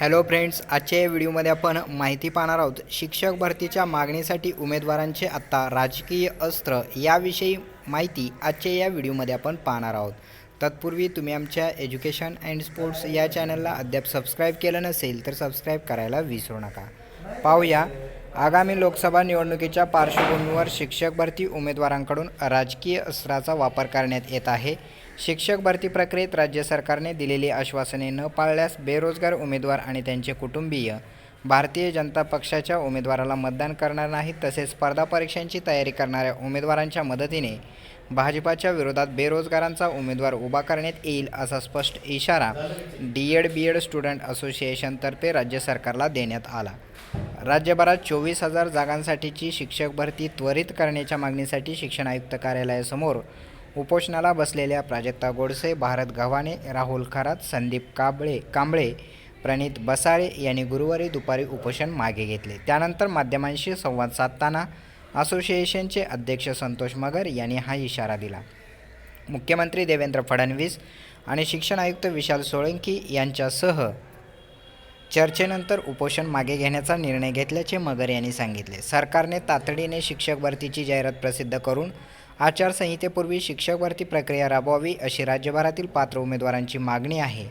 Hello friends आजच्या या व्हिडिओमध्ये आपण माहिती पाहणार आहोत शिक्षक भरतीच्या मागणीसाठी उमेदवारांचे आत्ता राजकीय अस्त्र याविषयी माहिती आजच्या या व्हिडिओमध्ये आपण पाहणार आहोत. तत्पूर्वी तुम्ही आमच्या एज्युकेशन अँड स्पोर्ट्स या चॅनलला अद्याप सबस्क्राईब केलं नसेल तर सबस्क्राईब करायला विसरू नका. पाहूया आगामी लोकसभा निवडणुकीच्या पार्श्वभूमीवर शिक्षक भरती उमेदवारांकडून राजकीय अस्त्राचा वापर करण्यात येत आहे. शिक्षक भरती प्रक्रियेत राज्य सरकारने दिलेली आश्वासने न पाळल्यास बेरोजगार उमेदवार आणि त्यांचे कुटुंबीय भारतीय जनता पक्षाच्या उमेदवाराला मतदान करणार नाहीत तसेच स्पर्धा परीक्षांची तयारी करणाऱ्या उमेदवारांच्या मदतीने भाजपाच्या विरोधात बेरोजगारांचा उमेदवार उभा करण्यात येईल असा स्पष्ट इशारा D Ed B Ed student असोसिएशनतर्फे राज्य सरकारला देण्यात आला. राज्यभरात चोवीस हजार जागांसाठीची शिक्षक भरती त्वरित करण्याच्या मागणीसाठी शिक्षण आयुक्त कार्यालयासमोर उपोषणाला बसलेल्या प्राजक्ता गोडसे भारत गव्हाणे राहुल खरात संदीप काबळे कांबळे प्रणित बसाळे यांनी गुरुवारी दुपारी उपोषण मागे घेतले. त्यानंतर माध्यमांशी संवाद साधताना असोसिएशनचे अध्यक्ष संतोष मगर यांनी हा इशारा दिला. मुख्यमंत्री देवेंद्र फडणवीस आणि शिक्षण आयुक्त विशाल सोळंकी यांच्यासह चर्चेनंतर उपोषण मागे घेण्याचा निर्णय घेतल्याचे मगर यांनी सांगितले. सरकारने तातडीने शिक्षक भरतीची जाहिरात प्रसिद्ध करून आचारसंहितेपूर्वी शिक्षक भरती प्रक्रिया राबवावी अशी राज्यभरातील पात्र उमेदवारांची मागणी आहे.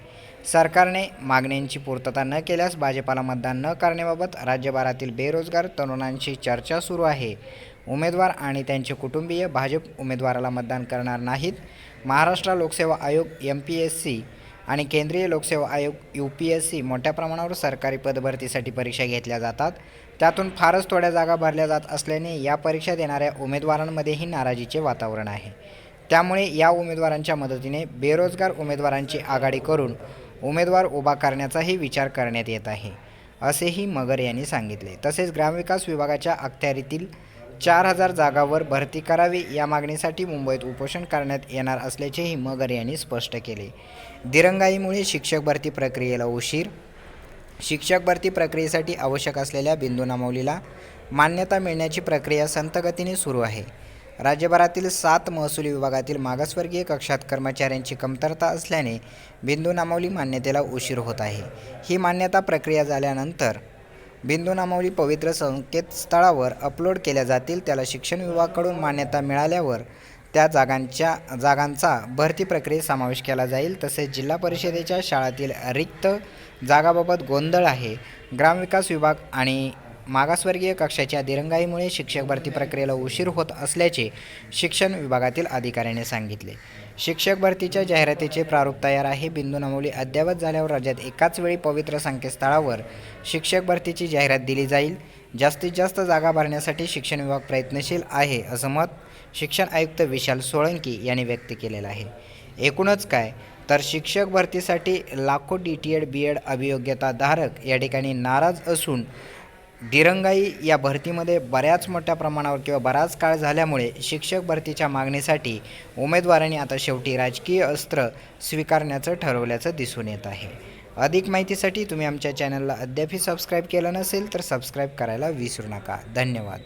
सरकारने मागण्यांची पूर्तता न केल्यास भाजपाला मतदान न करण्याबाबत राज्यभरातील बेरोजगार तरुणांशी चर्चा सुरू आहे. उमेदवार आणि त्यांचे कुटुंबीय भाजप उमेदवाराला मतदान करणार नाहीत. महाराष्ट्र लोकसेवा आयोग एम पी एस सी आणि केंद्रीय लोकसेवा आयोग यू पी एस सी मोठ्या प्रमाणावर सरकारी पदभरतीसाठी परीक्षा घेतल्या जातात. त्यातून फारच थोड्या जागा भरल्या जात असल्याने या परीक्षा देणाऱ्या उमेदवारांमध्येही नाराजीचे वातावरण आहे. त्यामुळे या उमेदवारांच्या मदतीने बेरोजगार उमेदवारांची आघाडी करून उमेदवार उभा करण्याचाही विचार करण्यात येत आहे असेही मगर यांनी सांगितले. तसेच ग्रामविकास विभागाच्या अखत्यारीतील चार हजार जागावर भरती करावी या मागणीसाठी मुंबईत उपोषण करण्यात येणार असल्याचेही मगर यांनी स्पष्ट केले. दिरंगाईमुळे शिक्षक भरती प्रक्रियेला उशीर शिक्षक भरती प्रक्रियेसाठी आवश्यक असलेल्या बिंदू नमवलीला मान्यता मिळण्याची प्रक्रिया संतगतीने सुरू आहे. राज्यभरातील सात महसूल विभागातील मागासवर्गीय कक्षात कर्मचाऱ्यांची कमतरता असल्याने बिंदू नामावली मान्यतेला उशीर होत आहे. ही मान्यता प्रक्रिया झाल्यानंतर बिंदू नामावली पवित्र संकेतस्थळावर अपलोड केल्या जातील. त्याला शिक्षण विभागाकडून मान्यता मिळाल्यावर त्या जागांच्या जागांचा भरती प्रक्रियेत समावेश केला जाईल. तसेच जिल्हा परिषदेच्या शाळातील रिक्त जागाबाबत गोंधळ आहे. ग्रामविकास विभाग आणि मागासवर्गीय कक्षाच्या दिरंगाईमुळे शिक्षक भरती प्रक्रियेला उशीर होत असल्याचे शिक्षण विभागातील अधिकाऱ्याने सांगितले. शिक्षक भरतीच्या जाहिरातीचे प्रारूप तयार आहे. बिंदू नमोली अद्ययावत झाल्यावर राज्यात एकाच वेळी पवित्र संकेतस्थळावर शिक्षक भरतीची जाहिरात दिली जाईल. जास्तीत जास्त जागा भरण्यासाठी शिक्षण विभाग प्रयत्नशील आहे असं मत शिक्षण आयुक्त विशाल सोळंकी यांनी व्यक्त केलेलं आहे. एकूणच काय तर शिक्षक भरतीसाठी लाखो D T Ed B Ed अभियोग्यताधारक या ठिकाणी नाराज असून दिरंगाई या भरतीमध्ये बऱ्याच मोठ्या प्रमाणावर किंवा बराच काळ झाल्यामुळे शिक्षक भरतीच्या मागणीसाठी उमेदवारांनी आता शेवटी राजकीय अस्त्र स्वीकारण्याचं ठरवल्याचं दिसून येत आहे. अधिक माहितीसाठी तुम्ही आमच्या चॅनलला अद्यापही सबस्क्राईब केलं नसेल तर सबस्क्राईब करायला विसरू नका. धन्यवाद.